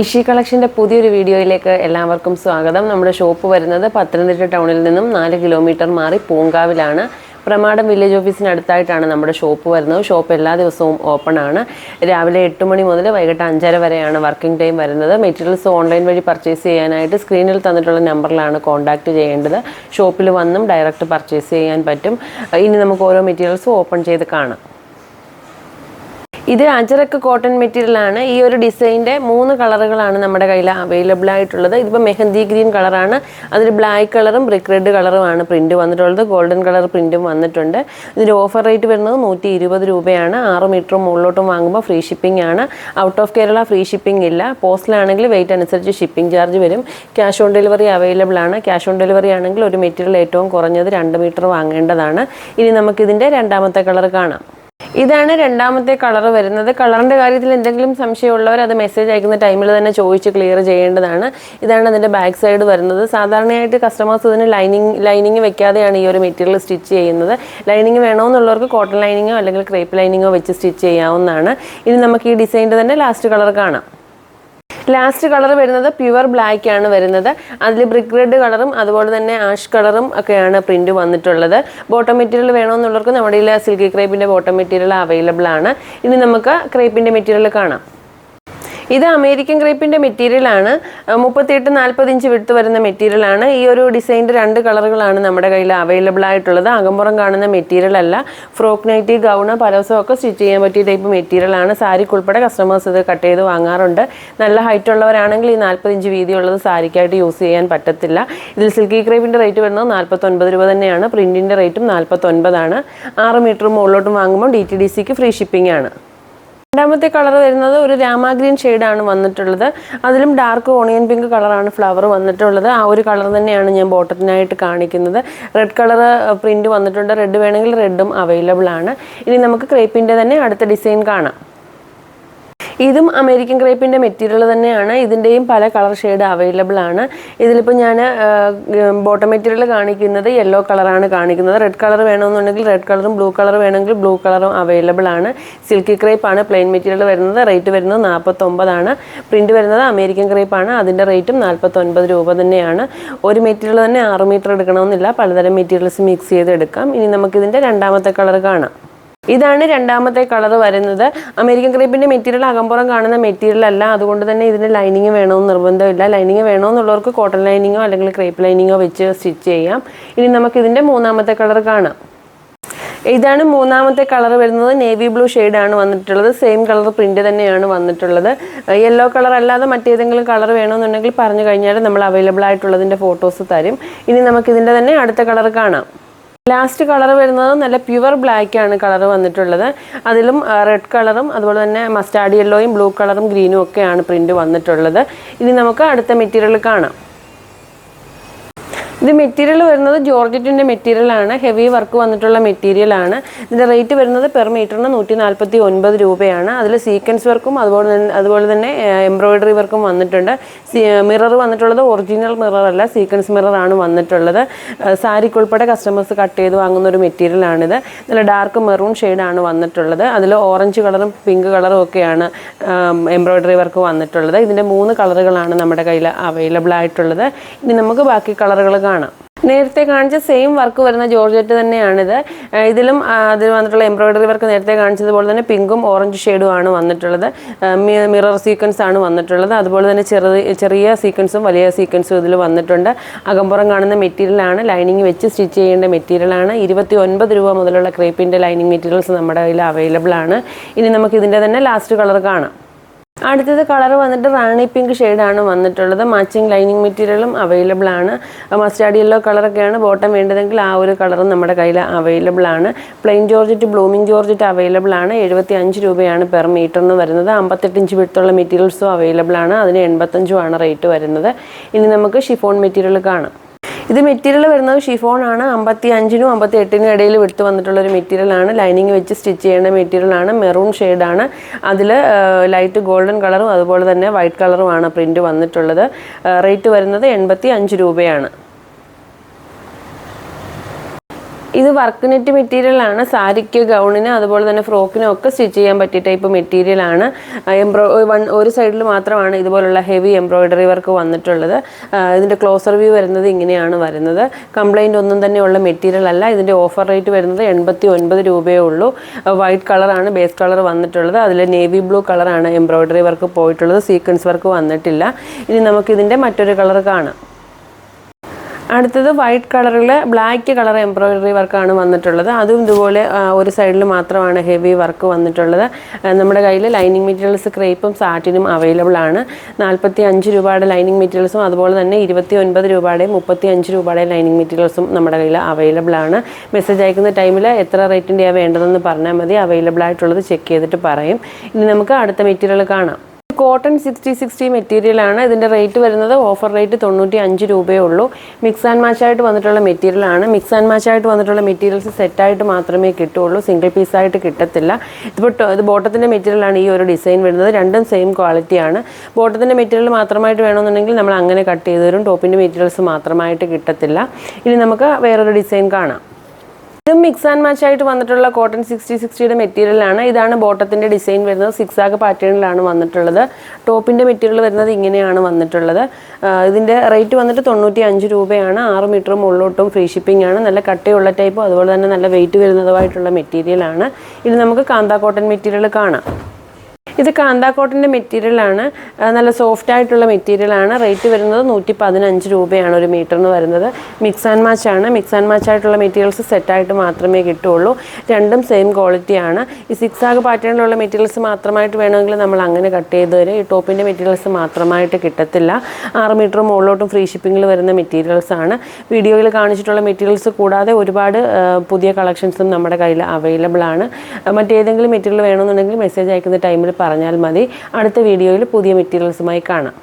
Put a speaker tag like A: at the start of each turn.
A: ഇഷി കളക്ഷന്റെ പുതിയൊരു വീഡിയോയിലേക്ക് എല്ലാവർക്കും സ്വാഗതം. നമ്മുടെ ഷോപ്പ് വരുന്നത് പത്തനംതിട്ട ടൗണിൽ നിന്നും നാല് കിലോമീറ്റർ മാറി പൂങ്കാവിലാണ്. പ്രമാടം വില്ലേജ് ഓഫീസിനടുത്തായിട്ടാണ് നമ്മുടെ ഷോപ്പ് വരുന്നത്. ഷോപ്പ് എല്ലാ ദിവസവും ഓപ്പൺ ആണ്. രാവിലെ എട്ട് മണി മുതൽ വൈകിട്ട് അഞ്ചര വരെയാണ് വർക്കിംഗ് ടൈം വരുന്നത്. മെറ്റീരിയൽസ് ഓൺലൈൻ വഴി പർച്ചേസ് ചെയ്യാനായിട്ട് സ്ക്രീനിൽ തന്നിട്ടുള്ള നമ്പറിലാണ് കോൺടാക്റ്റ് ചെയ്യേണ്ടത്. ഷോപ്പിൽ വന്നും ഡയറക്റ്റ് പർച്ചേസ് ചെയ്യാൻ പറ്റും. ഇനി നമുക്ക് ഓരോ മെറ്റീരിയൽസും ഓപ്പൺ ചെയ്ത് കാണാം. ഇത് അജറക്ക് കോട്ടൺ മെറ്റീരിയൽ ആണ്. ഈ ഒരു ഡിസൈന്റെ മൂന്ന് കളറുകളാണ് നമ്മുടെ കയ്യിൽ അവൈലബിൾ ആയിട്ടുള്ളത്. ഇതിപ്പോൾ മെഹന്തി ഗ്രീൻ കളറാണ് അതിൽ ബ്ലാക്ക് കളറും ബ്രിക്ക് റെഡ് കളറുമാണ് പ്രിന്റ് വന്നിട്ടുള്ളത്. ഗോൾഡൻ കളർ പ്രിന്റും വന്നിട്ടുണ്ട്. ഇതിന്റെ ഓഫർ റേറ്റ് വരുന്നത് നൂറ്റി ഇരുപത് രൂപയാണ്. ആറ് മീറ്ററും മുകളിലോട്ടും വാങ്ങുമ്പോൾ ഫ്രീ ഷിപ്പിംഗ് ആണ്. Out of Kerala free shipping ഇല്ല. പോസ്റ്റിലാണെങ്കിൽ വെയിറ്റ് അനുസരിച്ച് ഷിപ്പിംഗ് ചാർജ് വരും. ക്യാഷ് ഓൺ ഡെലിവറി അവൈലബിൾ ആണ്. ക്യാഷ് ഓൺ ഡെലിവറി ആണെങ്കിൽ ഒരു മെറ്റീരിയൽ ഏറ്റവും കുറഞ്ഞത് രണ്ട് മീറ്റർ വാങ്ങേണ്ടതാണ്. ഇനി നമുക്കിതിന്റെ രണ്ടാമത്തെ കളർ കാണാം. ഇതാണ് രണ്ടാമത്തെ കളർ വരുന്നത്. കളറിന്റെ കാര്യത്തിൽ എന്തെങ്കിലും സംശയമുള്ളവർ അത് മെസ്സേജ് അയക്കുന്ന ടൈമിൽ തന്നെ ചോദിച്ച് ക്ലിയർ ചെയ്യേണ്ടതാണ്. ഇതാണ് അതിന്റെ ബാക്ക് സൈഡ് വരുന്നത്. സാധാരണയായിട്ട് കസ്റ്റമേഴ്സ് ഇതിന് ലൈനിങ് ലൈനിങ് വെക്കാതെയാണ് ഈ ഒരു മെറ്റീരിയൽ സ്റ്റിച്ച് ചെയ്യുന്നത്. ലൈനിങ് വേണമെന്നുള്ളവർക്ക് കോട്ടൺ ലൈനിങ്ങോ അല്ലെങ്കിൽ ക്രേപ്പ് ലൈനിങ്ങോ വെച്ച് സ്റ്റിച്ച് ചെയ്യാവുന്നതാണ്. ഇനി നമുക്ക് ഈ ഡിസൈന്റെ തന്നെ ലാസ്റ്റ് കളർ കാണാം. ലാസ്റ്റ് കളർ വരുന്നത് പ്യുവർ ബ്ലാക്ക് ആണ് വരുന്നത്. അതിൽ ബ്രിക്ക് റെഡ് കളറും അതുപോലെ തന്നെ ആഷ് കളറും ഒക്കെയാണ് പ്രിന്റ് വന്നിട്ടുള്ളത്. ബോട്ടം മെറ്റീരിയൽ വേണമെന്നുള്ളവർക്ക് നമ്മുടെ സിൽക്കി ക്രേപ്പിന്റെ ബോട്ടം മെറ്റീരിയൽ അവൈലബിൾ ആണ്. ഇനി നമുക്ക് ക്രേപ്പിന്റെ മെറ്റീരിയൽ കാണാം. ഇത് അമേരിക്കൻ ക്രേപ്പിന്റെ മെറ്റീരിയലാണ് മുപ്പത്തിയെട്ട് നാൽപ്പത് ഇഞ്ച് വിട്ട് വരുന്ന മെറ്റീരിയലാണ് ഈ ഒരു ഡിസൈനിന്റെ രണ്ട് കളറുകളാണ് നമ്മുടെ കയ്യിൽ അവൈലബിൾ ആയിട്ടുള്ളത്. അകമ്പുറം കാണുന്ന മെറ്റീരിയൽ അല്ല. Frock nighty gown palazzo stitch ചെയ്യാൻ പറ്റിയ ടൈപ്പ് മെറ്റീരിയൽ ആണ്. സാരിക്ക് ഉൾപ്പെടെ കസ്റ്റമേഴ്സ് ഇത് കട്ട് ചെയ്ത് വാങ്ങാറുണ്ട്. നല്ല ഹൈറ്റ് ഉള്ളവരാണെങ്കിൽ ഈ നാൽപ്പത് ഇഞ്ച് വീതിയുള്ളത് സാരിക്കായിട്ട് യൂസ് ചെയ്യാൻ പറ്റത്തില്ല. ഇതിൽ സിൽക്കി ക്രേപ്പിന്റെ റേറ്റ് വരുന്നത് നാൽപ്പത്തൊൻപത് രൂപ തന്നെയാണ്. പ്രിന്റിന്റെ റേറ്റും നാൽപ്പത്തൊൻപതാണ് ആറ് മീറ്റർ മുകളിലോട്ടും വാങ്ങുമ്പോൾ ഡി ടി ഡി സിക്ക് ഫ്രീ ഷിപ്പിംഗ് ആണ്. രണ്ടാമത്തെ കളർ വരുന്നത് ഒരു രാമ ഗ്രീൻ ഷെയ്ഡാണ് വന്നിട്ടുള്ളത്. അതിലും ഡാർക്ക് ഓണിയൻ പിങ്ക് കളറാണ് ഫ്ലവർ വന്നിട്ടുള്ളത്. ആ ഒരു കളർ തന്നെയാണ് ഞാൻ ബോട്ടത്തിനായിട്ട് കാണിക്കുന്നത്. റെഡ് കളർ പ്രിന്റ് വന്നിട്ടുണ്ട്. റെഡ് വേണമെങ്കിൽ റെഡും അവൈലബിൾ ആണ്. ഇനി നമുക്ക് ക്രേപ്പിന്റെ തന്നെ അടുത്ത ഡിസൈൻ കാണാം. ഇതും അമേരിക്കൻ ക്രേപ്പിന്റെ മെറ്റീരിയൽ തന്നെയാണ്. ഇതിന്റെയും പല കളർ ഷെയ്ഡ് അവൈലബിൾ ആണ്. ഇതിലിപ്പോൾ ഞാൻ ബോട്ടം മെറ്റീരിയൽ കാണിക്കുന്നത് യെല്ലോ കളറാണ് കാണിക്കുന്നത്. റെഡ് കളർ വേണമെന്നുണ്ടെങ്കിൽ റെഡ് കളറും ബ്ലൂ കളർ വേണമെങ്കിൽ ബ്ലൂ കളറും അവൈലബിൾ ആണ്. സിൽക്കി ആണ് പ്ലെയിൻ മെറ്റീരിയൽ വരുന്നത്. റേറ്റ് വരുന്നത് നാൽപ്പത്തൊമ്പതാണ് പ്രിന്റ് വരുന്നത് അമേരിക്കൻ ക്രേപ്പ് ആണ്. അതിന്റെ റേറ്റും നാൽപ്പത്തൊൻപത് രൂപ തന്നെയാണ്. ഒരു മെറ്റീരിയൽ തന്നെ ആറ് മീറ്റർ എടുക്കണമെന്നില്ല. പലതരം മെറ്റീരിയൽസ് മിക്സ് ചെയ്ത് എടുക്കാം ഇനി നമുക്കിതിന്റെ രണ്ടാമത്തെ കളർ കാണാം. ഇതാണ് രണ്ടാമത്തെ കളർ വരുന്നത്. അമേരിക്കൻ ക്രേപ്പിന്റെ മെറ്റീരിയൽ അകമ്പുറം കാണുന്ന മെറ്റീരിയൽ അല്ല. അതുകൊണ്ട് തന്നെ ഇതിന് ലൈനിങ് വേണമെന്ന് നിർബന്ധമില്ല ലൈനിങ് വേണമെന്നുള്ളവർക്ക് കോട്ടൺ ലൈനിങ്ങോ അല്ലെങ്കിൽ ക്രേപ്പ് ലൈനിങ്ങോ വെച്ച് സ്റ്റിച്ച് ചെയ്യാം. ഇനി നമുക്ക് ഇതിന്റെ മൂന്നാമത്തെ കളർ കാണാം. ഇതാണ് മൂന്നാമത്തെ കളർ വരുന്നത്. നേവി ബ്ലൂ ആണ് വന്നിട്ടുള്ളത്. സെയിം കളർ പ്രിന്റ് തന്നെയാണ് വന്നിട്ടുള്ളത്. യെല്ലോ കളർ അല്ലാതെ മറ്റേതെങ്കിലും കളർ വേണമെന്നുണ്ടെങ്കിൽ പറഞ്ഞു കഴിഞ്ഞാൽ നമ്മൾ അവൈലബിൾ ആയിട്ടുള്ളതിന്റെ ഫോട്ടോസ് തരും. ഇനി നമുക്ക് ഇതിന്റെ തന്നെ അടുത്ത കളർ കാണാം. ലാസ്റ്റ് കളർ വരുന്നത് നല്ല പ്യുവർ ബ്ലാക്ക് ആണ് കളർ വന്നിട്ടുള്ളത്. അതിലും റെഡ് കളറും അതുപോലെ തന്നെ മസ്റ്റാർഡ് യെല്ലോയും ബ്ലൂ കളറും ഗ്രീനും ഒക്കെയാണ് പ്രിന്റ് വന്നിട്ടുള്ളത്. ഇനി നമുക്ക് അടുത്ത മെറ്റീരിയൽ കാണാം. ഇത് മെറ്റീരിയൽ വരുന്നത് ജോർജറ്റിന്റെ മെറ്റീരിയൽ ആണ്. ഹെവി വർക്ക് വന്നിട്ടുള്ള മെറ്റീരിയൽ ആണ്. ഇതിന്റെ റേറ്റ് വരുന്നത് പെർ മീറ്ററിന് നൂറ്റി നാൽപ്പത്തി ഒൻപത് രൂപയാണ് അതിൽ സീക്വൻസ് വർക്കും അതുപോലെ തന്നെ അതുപോലെ തന്നെ എംബ്രോയിഡറി വർക്കും വന്നിട്ടുണ്ട്. മിറർ വന്നിട്ടുള്ളത് ഒറിജിനൽ മിറർ അല്ല സീക്വൻസ് മിറർ ആണ് വന്നിട്ടുള്ളത്. സാരിക്ക് ഉൾപ്പെടെ കസ്റ്റമേഴ്സ് കട്ട് ചെയ്ത് വാങ്ങുന്ന ഒരു മെറ്റീരിയൽ ആണിത്. നല്ല ഡാർക്ക് മെറൂൺ ഷെയ്ഡാണ് വന്നിട്ടുള്ളത്. അതിൽ ഓറഞ്ച് കളറും പിങ്ക് കളറും ഒക്കെയാണ് എംബ്രോയിഡറി വർക്ക് വന്നിട്ടുള്ളത്. ഇതിന്റെ മൂന്ന് കളറുകളാണ് നമ്മുടെ കയ്യിൽ അവൈലബിൾ ആയിട്ടുള്ളത്. ഇനി നമുക്ക് ബാക്കി കളറുകൾ കാണാം. നേരത്തെ കാണിച്ച സെയിം വർക്ക് വരുന്ന ജോർജറ്റ് തന്നെയാണിത്. ഇതിലും അതിൽ വന്നിട്ടുള്ള എംബ്രോയിഡറി വർക്ക് നേരത്തെ കാണിച്ചതുപോലെ തന്നെ പിങ്കും ഓറഞ്ച് ഷെയ്ഡും ആണ് വന്നിട്ടുള്ളത്. മിറർ സീക്വൻസ് ആണ് വന്നിട്ടുള്ളത്. അതുപോലെ തന്നെ ചെറിയ ചെറിയ സീക്വൻസും വലിയ സീക്വൻസും ഇതിൽ വന്നിട്ടുണ്ട്. അകമ്പുറം കാണുന്ന മെറ്റീരിയലാണ് ലൈനിങ് വെച്ച് സ്റ്റിച്ച് ചെയ്യേണ്ട മെറ്റീരിയലാണ് ഇരുപത്തി ഒൻപത് രൂപ മുതലുള്ള ക്രേപ്പിന്റെ ലൈനിങ് മെറ്റീരിയൽസ് നമ്മുടെ കയ്യിൽ അവൈലബിൾ ആണ്. ഇനി നമുക്ക് ഇതിന്റെ തന്നെ ലാസ്റ്റ് കളർ കാണാം. അടുത്തത് കളർ വന്നിട്ട് റാണി പിങ്ക് ഷെയ്ഡാണ് വന്നിട്ടുള്ളത്. മാച്ചിങ് ലൈനിങ് മെറ്റീരിയലും അവൈലബിൾ ആണ്. മസ്റ്റാർഡ് യെല്ലോ കളറൊക്കെയാണ്. ബോട്ടം വേണ്ടതെങ്കിൽ ആ ഒരു കളറും നമ്മുടെ കയ്യിൽ അവൈലബിൾ ആണ്. Plain georgette blooming georgette available ആണ്. എഴുപത്തി അഞ്ച് രൂപയാണ് പെർ മീറ്ററിന് വരുന്നത്. അമ്പത്തെട്ട് ഇഞ്ച് വിടുത്തുള്ള മെറ്റീരിയൽസും അവൈലബിൾ ആണ്. അതിന് എൺപത്തഞ്ചുമാണ് റേറ്റ് വരുന്നത്. ഇനി നമുക്ക് ഷിഫോൺ മെറ്റീരിയൽ കാണാം. ഇത് മെറ്റീരിയൽ വരുന്നത് ഷിഫോൺ ആണ്. അമ്പത്തി അഞ്ചിനും അമ്പത്തി എട്ടിനും ഇടയിൽ വിട്ട് വന്നിട്ടുള്ള ഒരു മെറ്റീരിയൽ ആണ്. ലൈനിങ് വെച്ച് സ്റ്റിച്ച് ചെയ്യേണ്ട മെറ്റീരിയൽ ആണ്. മെറൂൺ ആണ്. അതിൽ ലൈറ്റ് ഗോൾഡൻ കളറും അതുപോലെ തന്നെ വൈറ്റ് കളറുമാണ് പ്രിന്റ് വന്നിട്ടുള്ളത്. റേറ്റ് വരുന്നത് എൺപത്തി അഞ്ച് രൂപയാണ്. ഇത് വർക്ക് നെറ്റ് മെറ്റീരിയൽ ആണ്. സാരിക്ക് ഗൗണിന് അതുപോലെ തന്നെ ഫ്രോക്കിനും ഒക്കെ സ്റ്റിച്ച് ചെയ്യാൻ പറ്റിയ ടൈപ്പ് മെറ്റീരിയൽ ആണ്. എംബ്രോ വൺ ഒരു സൈഡിൽ മാത്രമാണ് ഇതുപോലുള്ള ഹെവി എംബ്രോയിഡറി വർക്ക് വന്നിട്ടുള്ളത്. ഇതിന്റെ ക്ലോസർ വ്യൂ വരുന്നത് ഇങ്ങനെയാണ് വരുന്നത്. കംപ്ലൈന്റ് ഒന്നും തന്നെയുള്ള മെറ്റീരിയൽ അല്ല. ഇതിന്റെ ഓഫർ റേറ്റ് വരുന്നത് എൺപത്തി ഒൻപത് രൂപയേ ഉള്ളൂ. വൈറ്റ് കളറാണ് ബേസ് കളർ വന്നിട്ടുള്ളത്. അതിൽ നേവി ബ്ലൂ കളറാണ് എംബ്രോയിഡറി വർക്ക് പോയിട്ടുള്ളത്. സീക്വൻസ് വർക്ക് വന്നിട്ടില്ല. ഇനി നമുക്കിതിന്റെ മറ്റൊരു കളർ കാണാം. അടുത്തത് വൈറ്റ് കളറിൽ ബ്ലാക്ക് കളർ എംബ്രോയിഡറി വർക്കാണ് വന്നിട്ടുള്ളത്. അതും ഇതുപോലെ ഒരു സൈഡിൽ മാത്രമാണ് ഹെവി വർക്ക് വന്നിട്ടുള്ളത്. നമ്മുടെ കയ്യിൽ ലൈനിങ് മെറ്റീരിയൽസ് ക്രേപ്പും സാറ്റിനും അവൈലബിൾ ആണ്. നാൽപ്പത്തി അഞ്ച് രൂപയുടെ ലൈനിങ് മെറ്റീരിയൽസും അതുപോലെ തന്നെ ഇരുപത്തി ഒൻപത് രൂപയുടെയും മുപ്പത്തി അഞ്ച് രൂപയുടെയും ലൈനിങ് മെറ്റീരിയൽസും നമ്മുടെ കയ്യിൽ അവൈലബിൾ ആണ്. മെസ്സേജ് അയക്കുന്ന ടൈമിൽ എത്ര റേറ്റിന്റെയാണ് വേണ്ടതെന്ന് പറഞ്ഞാൽ മതി. അവൈലബിൾ ആയിട്ടുള്ളത് ചെക്ക് ചെയ്തിട്ട് പറയും. ഇനി നമുക്ക് അടുത്ത മെറ്റീരിയൽ കാണാം. കോട്ടൺ സിക്സ്റ്റി സിക്സ്റ്റി മെറ്റീരിയൽ ആണ്. ഇതിന്റെ റേറ്റ് വരുന്നത് ഓഫർ റേറ്റ് തൊണ്ണൂറ്റി അഞ്ച് രൂപയേ ഉള്ളൂ. മിക്സ് ആൻഡ് മാച്ച് ആയിട്ട് വന്നിട്ടുള്ള മെറ്റീരിയൽ ആണ്. മിക്സ് ആൻഡ് മാച്ച് ആയിട്ട് വന്നിട്ടുള്ള മെറ്റീരിയൽസ് സെറ്റായിട്ട് മാത്രമേ കിട്ടുള്ളൂ സിംഗിൾ പീസായിട്ട് കിട്ടത്തില്ല. ഇതിപ്പോൾ ടോ- ഇത് ബോട്ടത്തിന്റെ മെറ്റീരിയൽ ആണ് ഈ ഒരു ഡിസൈൻ വരുന്നത്. രണ്ടും സെയിം ക്വാളിറ്റിയാണ് ബോട്ടത്തിന്റെ മെറ്റീരിയൽ മാത്രമായിട്ട് വേണമെന്നുണ്ടെങ്കിൽ നമ്മൾ അങ്ങനെ കട്ട് ചെയ്ത് തരും ടോപ്പിന്റെ മെറ്റീരിയൽസ് മാത്രമായിട്ട് കിട്ടത്തില്ല. ഇനി നമുക്ക് വേറൊരു ഡിസൈൻ കാണാം. ഇത് മിക്സ് ആൻഡ് മാച്ച് ആയിട്ട് വന്നിട്ടുള്ള കോട്ടൺ സിക്സ്റ്റി സിക്സ്റ്റിയുടെ മെറ്റീരിയലാണ് ഇതാണ് ബോട്ടത്തിന്റെ ഡിസൈൻ വരുന്നത്. സിക്സ് ആഗ് പാറ്റേണിലാണ് വന്നിട്ടുള്ളത്. ടോപ്പിന്റെ മെറ്റീരിയൽ വരുന്നത് ഇങ്ങനെയാണ് വന്നിട്ടുള്ളത്. ഇതിന്റെ റേറ്റ് വന്നിട്ട് തൊണ്ണൂറ്റി അഞ്ച് രൂപയാണ്. ആറ് മീറ്റർ മുകളിലോട്ടും ഫ്രീ ഷിപ്പിംഗ് ആണ്. നല്ല കട്ടയുള്ള ടൈപ്പും അതുപോലെ തന്നെ നല്ല വെയിറ്റ് വരുന്നതുമായിട്ടുള്ള മെറ്റീരിയലാണ് ഇത് നമുക്ക് കാന്താ കോട്ടൺ മെറ്റീരിയൽ കാണാം. ഇത് കാന്ത കോട്ടന്റെ മെറ്റീരിയലാണ് നല്ല സോഫ്റ്റ് ആയിട്ടുള്ള മെറ്റീരിയലാണ്. റേറ്റ് വരുന്നത് നൂറ്റി പതിനഞ്ച് രൂപയാണ് ഒരു മീറ്ററിന് വരുന്നത്. മിക്സ് ആൻഡ് മാച്ച് ആണ്. മിക്സ് ആൻഡ് മാച്ച് ആയിട്ടുള്ള മെറ്റീരിയൽസ് സെറ്റായിട്ട് മാത്രമേ കിട്ടുള്ളൂ. രണ്ടും സെയിം ക്വാളിറ്റിയാണ് ഈ സിക്സ് ആഗ് പാറ്റേണിലുള്ള മെറ്റീരിയൽസ് മാത്രമായിട്ട് വേണമെങ്കിൽ നമ്മൾ അങ്ങനെ കട്ട് ചെയ്ത് തരും. ഈ ടോപ്പിന്റെ മെറ്റീരിയൽസ് മാത്രമായിട്ട് കിട്ടത്തില്ല. ആറ് മീറ്റർ മുകളിലോട്ടും ഫ്രീ ഷിപ്പിങ്ങിൽ വരുന്ന മെറ്റീരിയൽസ് ആണ്. വീഡിയോയിൽ കാണിച്ചിട്ടുള്ള മെറ്റീരിയൽസ് കൂടാതെ ഒരുപാട് പുതിയ കളക്ഷൻസും നമ്മുടെ കയ്യിൽ അവൈലബിൾ ആണ്. മറ്റേതെങ്കിലും മെറ്റീരിയൽ വേണമെന്നുണ്ടെങ്കിൽ മെസ്സേജ് അയക്കുന്ന ടൈമിൽ പറഞ്ഞാൽ മതി. അടുത്ത വീഡിയോയിൽ പുതിയ മെറ്റീരിയൽസുമായി കാണാം.